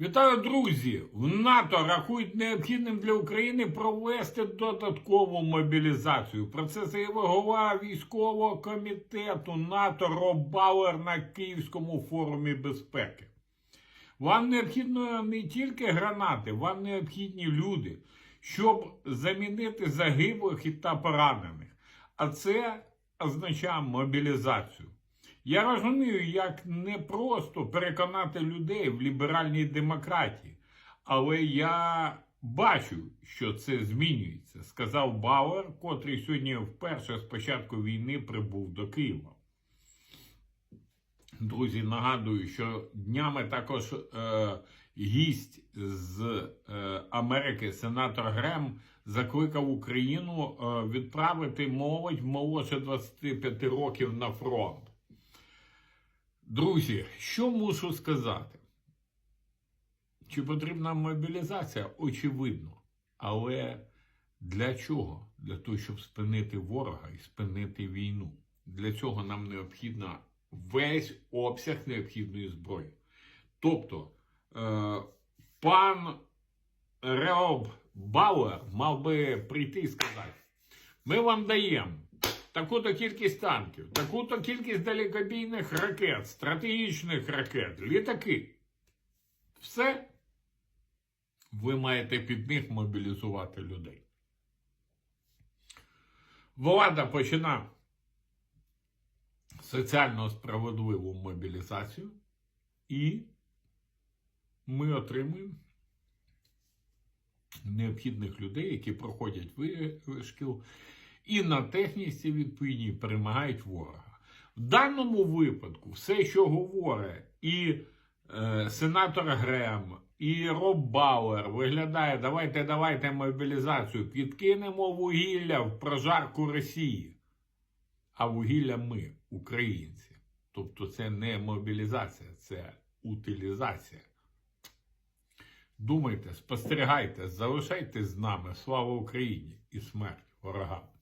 Вітаю, друзі! В НАТО рахують необхідним для України провести додаткову мобілізацію. Про це заявив голова військового комітету НАТО Роб Бауер на Київському форумі безпеки. Вам необхідно не тільки гранати, вам необхідні люди, щоб замінити загиблих та поранених. А це означає мобілізацію. Я розумію, як не просто переконати людей в ліберальній демократії, але я бачу, що це змінюється, сказав Бауер, котрий сьогодні вперше з початку війни прибув до Києва. Друзі, нагадую, що днями також е, гість з е, Америки, сенатор Грем, закликав Україну е, відправити молодь молодше 25 років на фронт. Друзі, що мушу сказати? Чи потрібна мобілізація? Очевидно. Але для чого? Для того, щоб спинити ворога і спинити війну. Для цього нам необхідно весь обсяг необхідної зброї. Тобто, е, пан Реоб Бауер мав би прийти і сказати: ми вам даємо таку-то кількість танків, таку-то кількість далекобійних ракет, стратегічних ракет, літаки. Все ви маєте під них мобілізувати людей. Влада почина соціально справедливу мобілізацію, і ми отримуємо необхідних людей, які проходять вишкіл і на техніці відповідній перемагають ворога. В даному випадку, все, що говорить і е, сенатор Грем, і Роб Бауер виглядає, давайте, давайте мобілізацію, підкинемо вугілля в прожарку Росії. А вугілля ми, українці. Тобто це не мобілізація, це утилізація. Думайте, спостерігайте, залишайтесь з нами. Слава Україні і смерть ворогам!